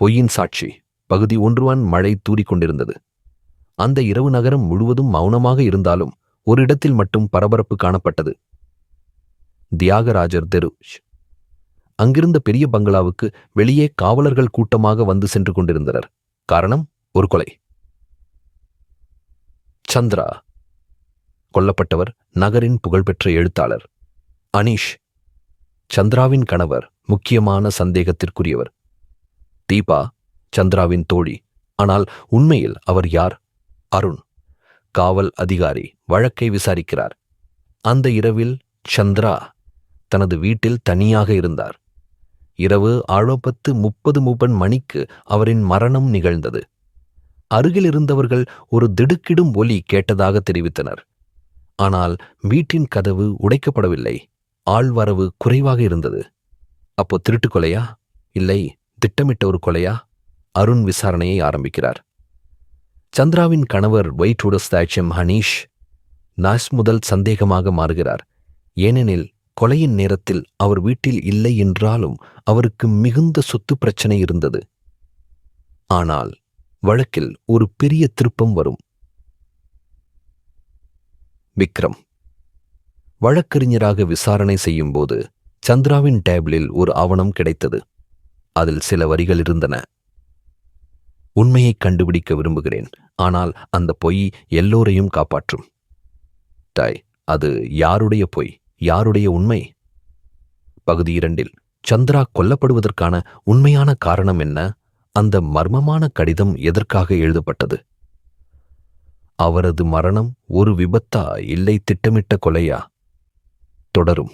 பொய்யின் சாட்சி பகுதி ஒன்றுவான் மழை தூறிக்கொண்டிருந்தது. அந்த இரவு நகரம் முழுவதும் மௌனமாக இருந்தாலும் ஒரு இடத்தில் மட்டும் பரபரப்பு காணப்பட்டது. தியாகராஜர் தெருஷ். அங்கிருந்த பெரிய பங்களாவுக்கு வெளியே காவலர்கள் கூட்டமாக வந்து சென்று கொண்டிருந்தனர். காரணம் ஒரு கொலை. சந்திரா. கொல்லப்பட்டவர் நகரின் புகழ்பெற்ற எழுத்தாளர். அனீஷ். சந்திராவின் கணவர் முக்கியமான சந்தேகத்திற்குரியவர். தீபா சந்திராவின் தோழி. ஆனால் உண்மையில் அவர் யார்? அருண். காவல் அதிகாரி வழக்கை விசாரிக்கிறார். அந்த இரவில் சந்திரா தனது வீட்டில் தனியாக இருந்தார். இரவு ஆழப்பத்து முப்பது முப்பன் மணிக்கு அவரின் மரணம் நிகழ்ந்தது. அருகில் இருந்தவர்கள் ஒரு திடுக்கிடும் ஒலி கேட்டதாக தெரிவித்தனர். ஆனால் வீட்டின் கதவு உடைக்கப்படவில்லை. ஆள்வரவு குறைவாக இருந்தது. அப்போ திருட்டுக்கொலையா இல்லை. திட்டமிட்ட ஒரு கொலையா? அருண் விசாரணையை ஆரம்பிக்கிறார். சந்திராவின் கணவர் ஒயிட் தாட்சியம் ஹனீஷ் நாஸ் முதல் சந்தேகமாக மாறுகிறார். ஏனெனில் கொலையின் நேரத்தில் அவர் வீட்டில் இல்லை என்றாலும் அவருக்கு மிகுந்த சொத்து பிரச்சனை இருந்தது. ஆனால் வழக்கில் ஒரு பெரிய திருப்பம் வரும். விக்ரம். வழக்கறிஞராக விசாரணை செய்யும்போது சந்திராவின் டேபிளில் ஒரு ஆவணம் கிடைத்தது. அதில் சில வரிகள் இருந்தன. உண்மையை கண்டுபிடிக்க விரும்புகிறேன். ஆனால் அந்த பொய் எல்லோரையும் காப்பாற்றும். தாய் அது யாருடைய பொய்? யாருடைய உண்மை? பகுதி இரண்டில் சந்திரா கொல்லப்படுவதற்கான உண்மையான காரணம் என்ன? அந்த மர்மமான கடிதம் எதற்காக எழுதப்பட்டது? அவரது மரணம் ஒரு விபத்தா? இல்லை திட்டமிட்ட கொலையா? தொடரும்.